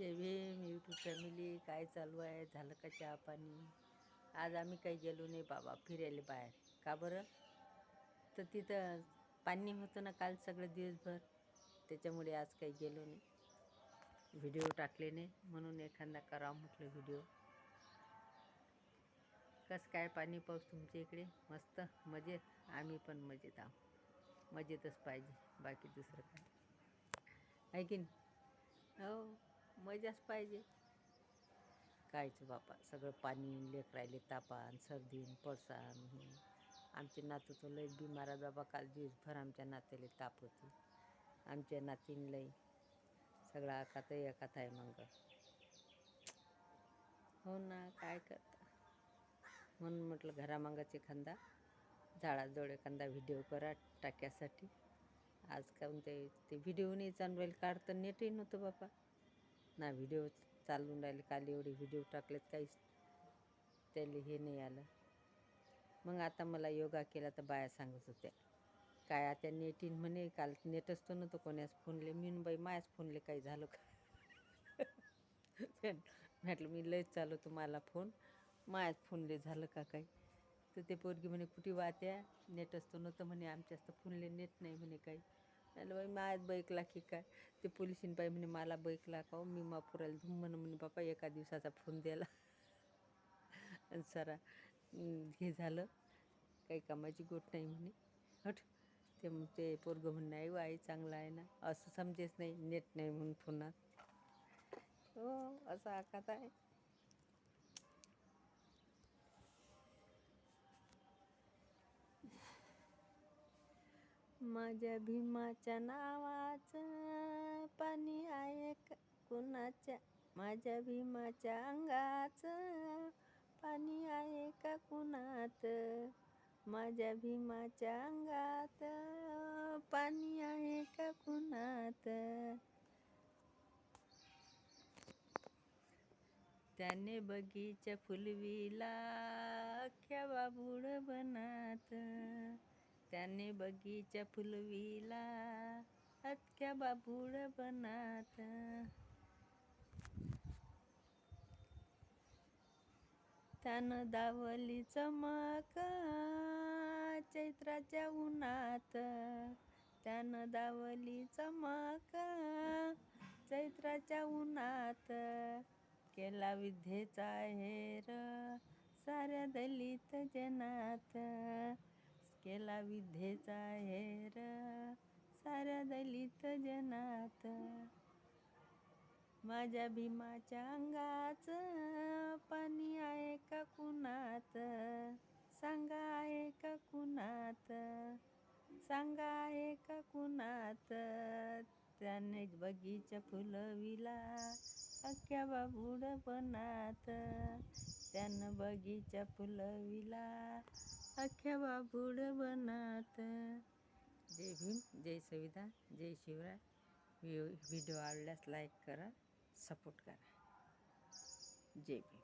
जय Bhim YouTube family काय चालू आहे? झालं का चहा पाणी? आज आम्ही काही गेलो नाही बाबा फिरायला बाहेर. का बरं? तर तिथं पाणी होतं ना काल सगळं दिवसभर. त्याच्यामुळे आज काही गेलो नाही. व्हिडिओ टाकले नाही. म्हणून एखादा करा म्हटलं व्हिडिओ. कसं काय पाणी पाऊस तुमच्या इकडे? मस्त मजेत. आम्ही पण मजेत आहोत. मजेतच पाहिजे. बाकी दुसरं काय? आहे की नाही? हो. मजाच पाहिजे. कायचं बापा सगळं पाणी लेकरायले तापान सर्दीन पळसान हे. आमचे नातू तर लई बिमारा बाबा काल दिवसभर आमच्या नात्याला ताप होती. आमच्या नातीन लई सगळा एकात एकात आहे मग. हो ना काय करता? म्हणून म्हटलं घरामागाचे खांदा झाडाजवळ एखादा व्हिडिओ करा टाक्यासाठी. आज का ते ते व्हिडिओ नाही चांगलं काढतं नेटही नव्हतं बापा. ना व्हिडिओ चालून राहिले. काल एवढे व्हिडिओ टाकलेत काहीच त्याला हे नाही आलं. मग आता मला योगा केला तर बाया सांगत होत्या. काय आता नेटीन म्हणे काल नेट असतो ना तो कोणाच फोनले मी बाई मायाच फोनले काही झालं का? म्हटलं मी लयच चालवतो मला फोन. मायाच फोनले झालं का काही? तर ते पोरगी म्हणे कुठे वात्या? नेट असतो नव्हतं म्हणे आमच्याच तर फोनले नेट नाही म्हणे काही. म्हटलं बाई मायाच बैकला की काय? ते पोलिसीन बाई म्हणे मला बैकला का हो? मी मापुराला धुम म्हणे म्हणे बापा एका दिवसाचा फोन द्यायला. आणि सरा हे झालं. काही कामाची गोट नाही म्हणे. हट. ते ते पोरगं म्हणणं आहे आई चांगलं आहे ना. असं समजेच नाही नेट नाही म्हणून फोनात हो असं आकात आहे. माझ्या भीमाच्या नावाचं पाणी आहे का? कुणाच्या? माझ्या भीमाच्या अंगाचं पाणी आहे का? कुणात? माझ्या भीमाच्या अंगात पाणी आहे का? कुणात? त्याने बगीचा फुलविला अख्ख्या बाबूड बनात? त्याने बगीचा फुलविला अतक्या बाबूड बनात. त्यानं दावली चमक चैत्राच्या उन्हात. त्यानं दावली चमक चैत्राच्या उन्हात. केला विद्येचा हेर साऱ्या दलित जनात. केला विद्येचा हेर साऱ्या दलित जनात. माझ्या भीमाच्या अंगाचं पाणी आहे का कुणात? सांगा आहे का कुणात? सांगा आहे का कुणात? त्याने बगीचा फुलविला अख्ख्या बाबुडपणात त्यानं बगीचा फुलविला अख्ख्या बाबूड बनात जय भीम जय सविता जय शिवराय. व्हिडिओ आवडल्यास लाईक करा सपोर्ट करा. जय भीम.